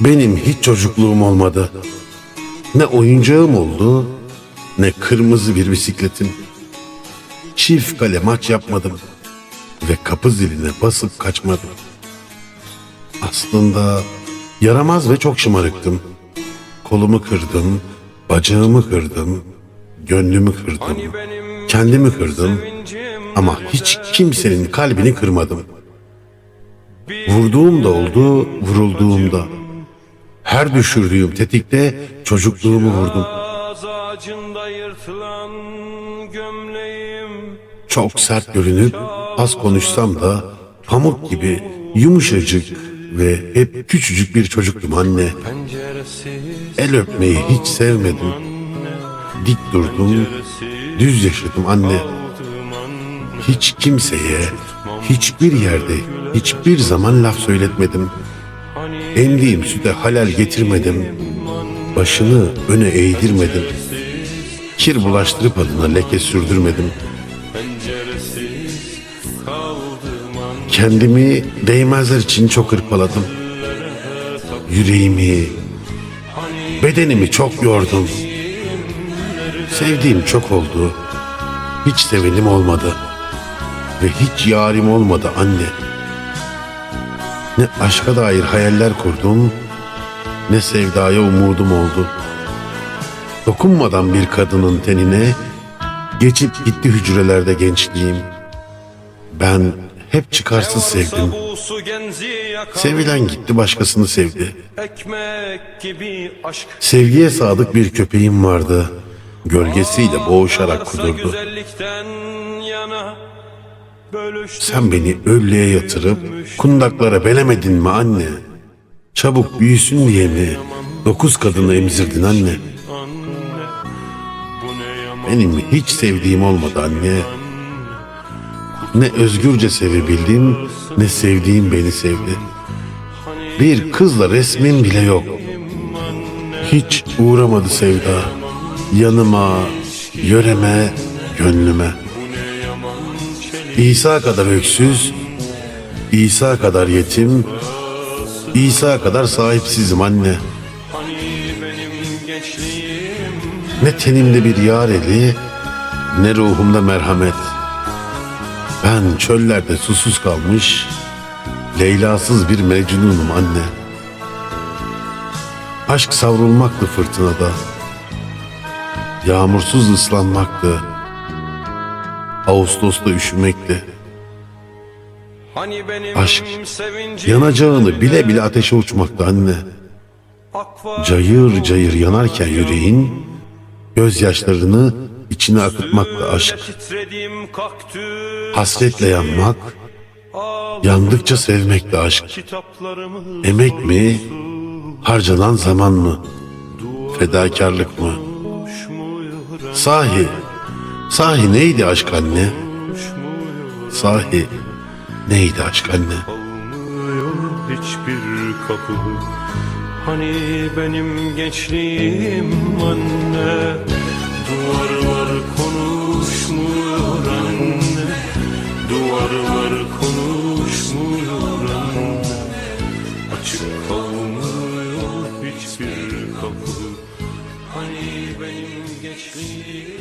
Benim hiç çocukluğum olmadı. Ne oyuncağım oldu, ne kırmızı bir bisikletim. Çift kale maç yapmadım ve kapı ziline basıp kaçmadım. Aslında yaramaz ve çok şımarıktım. Kolumu kırdım, bacağımı kırdım, gönlümü kırdım, kendimi kırdım ama hiç kimsenin kalbini kırmadım. Vurduğum da oldu, vurulduğum da. Her düşürdüğüm tetikte çocukluğumu vurdum. Çok sert görünüp az konuşsam da pamuk gibi yumuşacık ve hep küçücük bir çocuktum anne. El öpmeyi hiç sevmedim. Dik durdum, düz yaşadım anne. Hiç kimseye, hiçbir yerde, hiçbir zaman laf söyletmedim. Emdiğim süte halal getirmedim. Başını öne eğdirmedim. Kir bulaştırıp adına leke sürdürmedim. Kendimi değmezler için çok hırpaladım. Yüreğimi, bedenimi çok yordum. Sevdiğim çok oldu. Hiç sevenim olmadı. Ve hiç yarim olmadı anne. Ne aşka dair hayaller kurdum, ne sevdaya umudum oldu. Dokunmadan bir kadının tenine, geçip gitti hücrelerde gençliğim. Ben hep çıkarsız sevdim. Sevilen gitti başkasını sevdi. Sevgiye sadık bir köpeğim vardı. Gölgesiyle boğuşarak kudurdu. Sen beni öllüğe yatırıp kundaklara belemedin mi anne? Çabuk büyüsün diye mi? Dokuz kadını emzirdin anne. Benim hiç sevdiğim olmadı anne. Ne özgürce sevebildim, ne sevdiğim beni sevdi. Bir kızla resmin bile yok. Hiç uğramadı sevda. Yanıma, yöreme, gönlüme. İsa kadar öksüz, İsa kadar yetim, İsa kadar sahipsizim anne. Ne tenimde bir yar eli, ne ruhumda merhamet. Ben çöllerde susuz kalmış, Leyla'sız bir mecnunum anne. Aşk savrulmaktı fırtınada. Yağmursuz ıslanmaktı. Ağustos'ta üşümekti. Hani benim Aşk, Yanacağını bile bile ateşe uçmaktı anne. Cayır cayır yanarken yüreğin, gözyaşlarını içine akıtmakla aşk. Hasretle yanmak, yandıkça sevmekle aşk. Emek mi, harcanan zaman mı, fedakarlık mı? Sahi, sahi neydi aşk anne? Sahi neydi aşk anne? Hiçbir kapı. Hani benim gençliğim anne? Duvarlar konuşmuyor anne. Duvarlar konuşmuyor anne. Açık kalmıyor hiçbir kapı. Hani benim gençliğim